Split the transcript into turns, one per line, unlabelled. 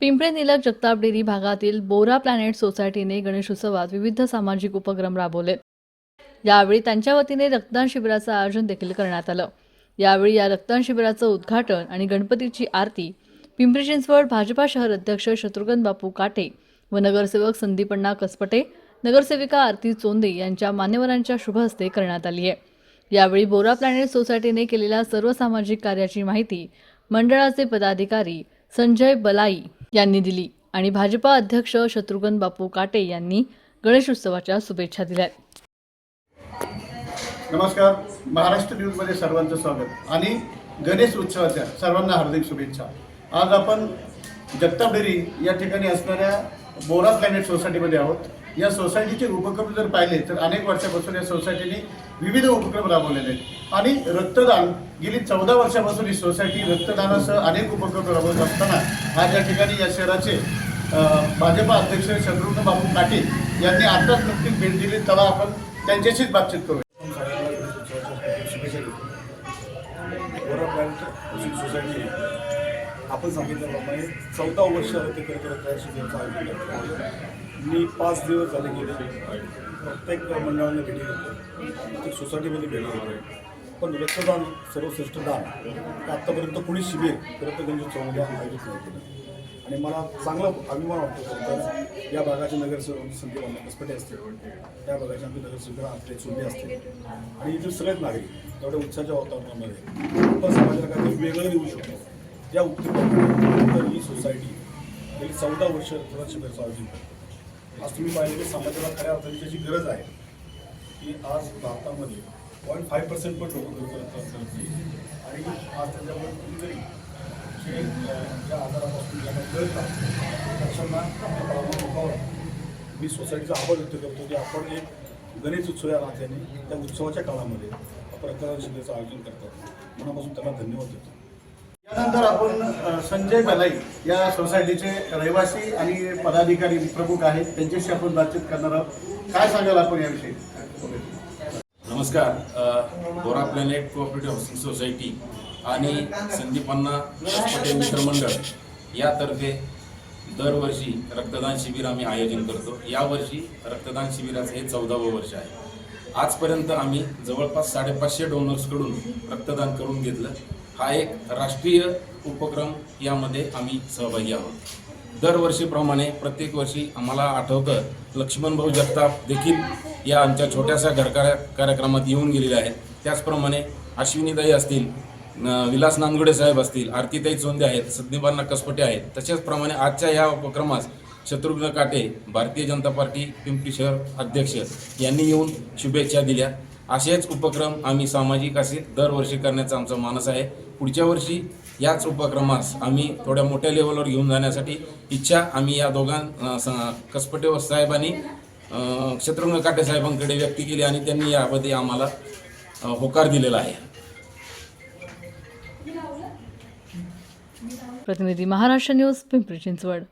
Pimple निलक Jagtap dairy भागातील बोरा planet सोसायटीने गणेशोत्सवात विविध सामाजिक उपक्रम राबवले. यावेळी त्यांच्या वतीने रक्तदान शिबिराचं आयोजन देखील करण्यात आलं. यावेळी या रक्तदान शिबिराचं उद्घाटन आणि गणपतीची आरती पिंपरी चिंचवड भाजपा शहर अध्यक्ष शत्रुघ्न बापू काटे व नगरसेवक संदीपण्णा कसपटे नगरसेविका आरती चोंदे यांच्या मान्यवरांच्या शुभ हस्ते करण्यात आली आहे. यावेळी बोरा प्लॅनेट सोसायटीने केलेल्या सर्व सामाजिक कार्याची माहिती मंडळाचे पदाधिकारी संजय बलाई यांनी दिली. आणि भाजपा अध्यक्ष शत्रुघ्न बापू काटे यांनी गणेश उत्सवाच्या शुभेच्छा दिल्या.
नमस्कार. महाराष्ट्र न्यूजमध्ये सर्वांचं स्वागत. आणि गणेश उत्सवाच्या सर्वांना हार्दिक शुभेच्छा. आज आपण जगताप डेरी या ठिकाणी असणाऱ्या बोरा प्लॅनेट सोसायटीमध्ये आहोत. या सोसायटीचे उपक्रम जर पाहिले तर अनेक वर्षापासून या सोसायटीने विविध उपक्रम राबवलेले आहेत. आणि रक्तदान गेली चौदा वर्षापासून ही सोसायटी रक्तदानासह अनेक उपक्रम राबवत असताना आज या ठिकाणी या शहराचे भाजपा अध्यक्ष शत्रुघ्न बाबू पाटील यांनी आताच नुकतीच भेट दिली. तेव्हा आपण त्यांच्याशीच बातचीत करू
सोसायटी आपण सांगितल्याप्रमाणे चौदा वर्ष ते करत आयोजन करतो मी पाच दिवस झाले गेले. प्रत्येक मंडळाने भेटी घेतो प्रत्येक सोसायटीमध्ये भेटणार आहे. पण रक्तदान सर्वश्रेष्ठ दान आत्तापर्यंत कोणी शिबिर रक्तगंज चौदा आयोजित नाही केलं. आणि मला चांगला अभिमान वाटतो खरं या भागाचे नगरसेवक संदीप अण्णा कसपटे असतील. त्या भागाचे आमचे नगरसेवक आपले चोंडे असतील. आणि इथे सगळेच नागरिक एवढ्या उत्साहाच्या वातावरणामध्ये आपण समाजाला काहीतरी वेगळं देऊ शकतो. या उत्तर ही सोसायटी गेली चौदा वर्ष रक्तदान शिबिराचं आयोजन करते आज तुम्ही पाहिलं की समाजाला खऱ्या अर्थाची त्याची गरज आहे. की आज भारतामध्ये पॉईंट फाईव्ह पर्सेंट पण लोक रक्तदान करत आणि आज त्याच्यामुळे जे ज्या आजारापासून ज्यांना कळतात अशांना मी सोसायटीचा आभार व्यक्त करतो की आपण एक गणेश उत्सव या नात्याने त्या उत्सवाच्या काळामध्ये प्रकरण शिबिराचं आयोजन करतात मनापासून त्यांना धन्यवाद देतो.
त्यानंतर आपण संजय मलाई या सोसायटीचे रहिवासी आणि पदाधिकारी प्रमुख आहेत. त्यांच्याशी आपण बातचीत करणार आहोत. काय सांगाल आपण याविषयी?
नमस्कार. Bora planet cooperative housing society आणि संदीपांना पटेल मित्रमंडळ यातर्फे दरवर्षी रक्तदान शिबिर आम्ही आयोजन करतो. यावर्षी रक्तदान शिबिराचं हे चौदावं वर्ष आहे. आजपर्यंत आम्ही जवळपास साडेपाचशे डोनर्सकडून रक्तदान करून घेतलं. हा एक राष्ट्रीय उपक्रम यामध्ये आम्ही सहभागी आहोत. दरवर्षीप्रमाणे प्रत्येक वर्षी आम्हाला आठवतं लक्ष्मणभाऊ जगताप देखील या आमच्या छोट्याशा घरकार्या कार्यक्रमात येऊन गेलेल्या आहेत. त्याचप्रमाणे अश्विनीताई असतील विलास नांदगुडे साहेब असतील आरतीताई चोंदे आहेत संदीपांना कसपटे आहेत. तशाच प्रमाणे आजच्या या उपक्रमास शत्रुघ्न काटे भारतीय जनता पार्टी पिंपरी शहर अध्यक्ष यांनी येऊन शुभेच्छा दिल्या. असेच उपक्रम आम्ही सामाजिक असे दरवर्षी करण्याचा आमचा मानस आहे. पुढच्या वर्षी याच उपक्रमास आम्ही थोड्या मोठ्या लेवलवर घेऊन जाण्यासाठी इच्छा आम्ही या दोघां कसपटे व कसपटे साहेबांनी शत्रुघ्न काटे साहेबांकडे व्यक्त केली आणि त्यांनी यामध्ये आम्हाला होकार दिलेला आहे.
प्रतिनिधी महाराष्ट्र न्यूज पिंपरी चिंचवड.